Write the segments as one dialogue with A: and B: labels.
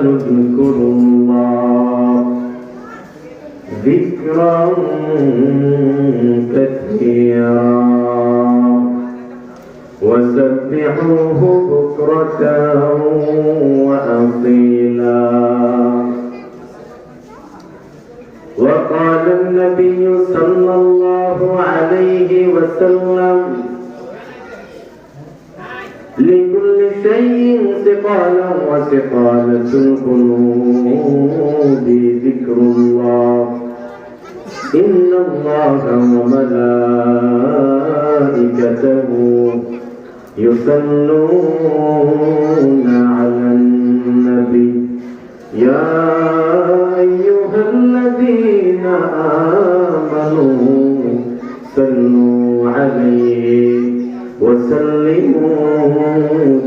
A: اذكروا الله ذكرا كثيرا. وسبحوه بكرة وأصيلا. وقال النبي صلى الله عليه وسلم شيء سقالا وسقالة القلوب ذكر الله. إن الله وملائكته يصلون على النبي. يا أيها الذين آمنوا صلوا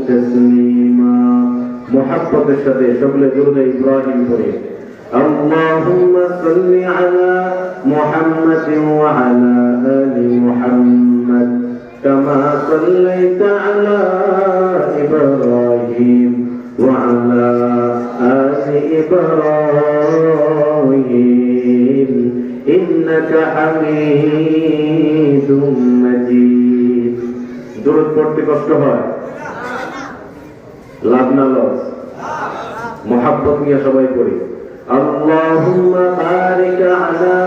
A: تسليما محبة الشبه شغل جرد إبراهيم قريب اللهم صل على محمد وعلى آل محمد كما صليت على إبراهيم وعلى آل إبراهيم إنك حميد مجيد দূরত পড়তে কষ্ট হয় লাভ না লস মোহাব্বত নিয়ে সবাই করি اللهم بارك على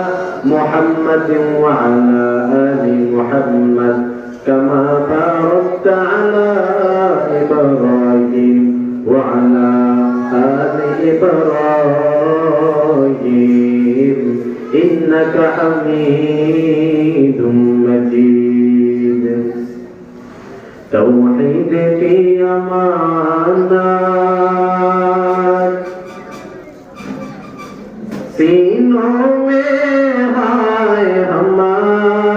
A: محمد وعلى آل محمد كما باركت على إبراهيم وعلى آل إبراهيم إنك حميد توحيد في أمانات सीनों में हाय हमारा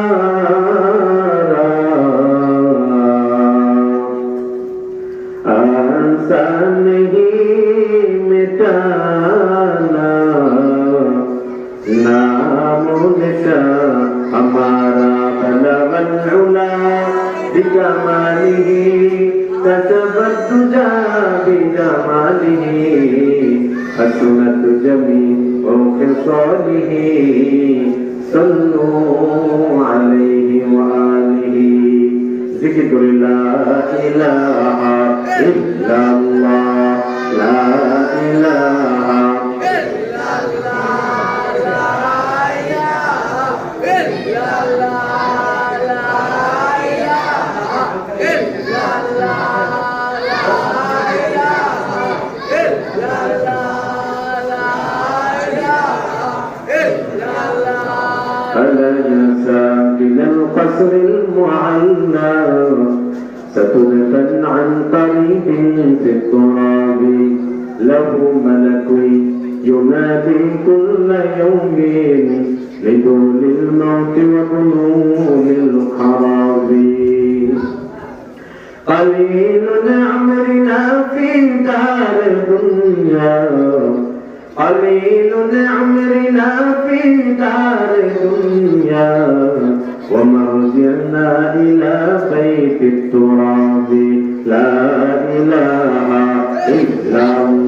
A: بجماله حسنت جميع خصاله صلوا عليه وآله ذكر لا إله إلا الله لا إله فلا ساكن القصر المعلى ستدفن عن قريب في التراب. له ملك ينادي كل يوم لدول الموت وبلوغ الخراب قليل قليل عمرنا في دار الدنيا ومرجعنا إلى بيت التراب. لا إله إلا الله.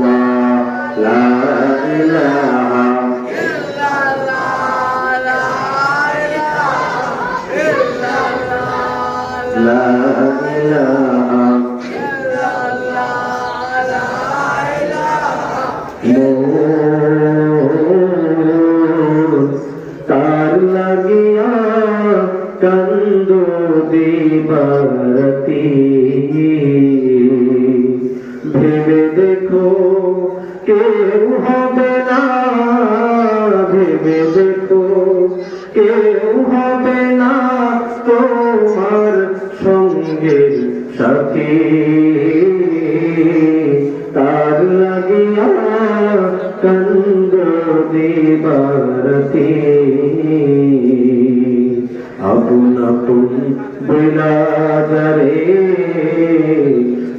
A: ভেবে দেখো কেউ হবে না, ভেবে দেখো কেউ হবে না তোমার সঙ্গের সাথী। তার লাগিয়া কন্দ দিবারতি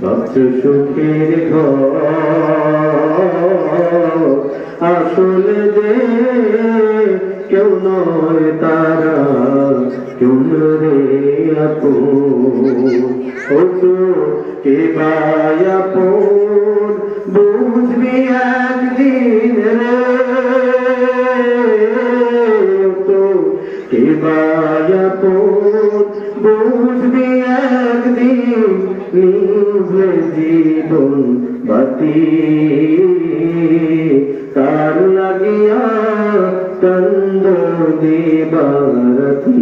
A: ভক্ত সুখের আসলে যে কেউ নয় তারা, কেউ ও কে পায় আপন, বুঝবি একদিন রে। তার লাগিয়া কন্দ দিবারতি?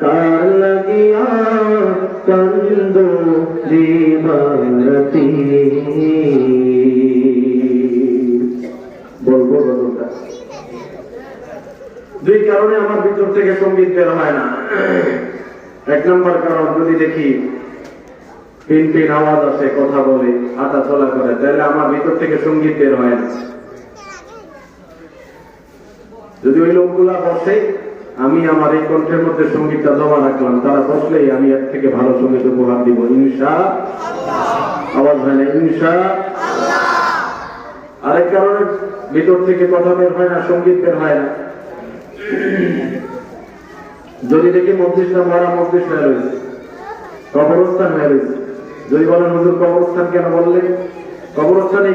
A: কার লাগিয়া কন্দ দিবারতি? দুই কারণে আমার ভিতর থেকে সংগীত বের হয় না। এক নম্বর কারণ যদি দেখি পিন পিন আওয়াজ আসে কথা বলে, হাঁটা চলা করে। তাহলে আমার ভিতর থেকে সংগীত বের হয় না যদি ওই লোকগুলা বসে, আমি আমার এই কণ্ঠের মধ্যে সঙ্গীতটা জমা রাখলাম, তারা বসলেই আমি এর থেকে ভালো সংগীত উপহার দিব। ইনশা আওয়াজ হয় না, ইনশা আরেক কারণে ভিতর থেকে কথা বের হয় না, সংগীত বের হয় না। যদি দেখি মধ্যস্থ, মারা মধ্যস্থ হয়ে রয়েছে, কবরস্থান হয়ে রয়েছে। যদি বলেন হুজুর কবরস্থান কেন বললেন কবরস্থানে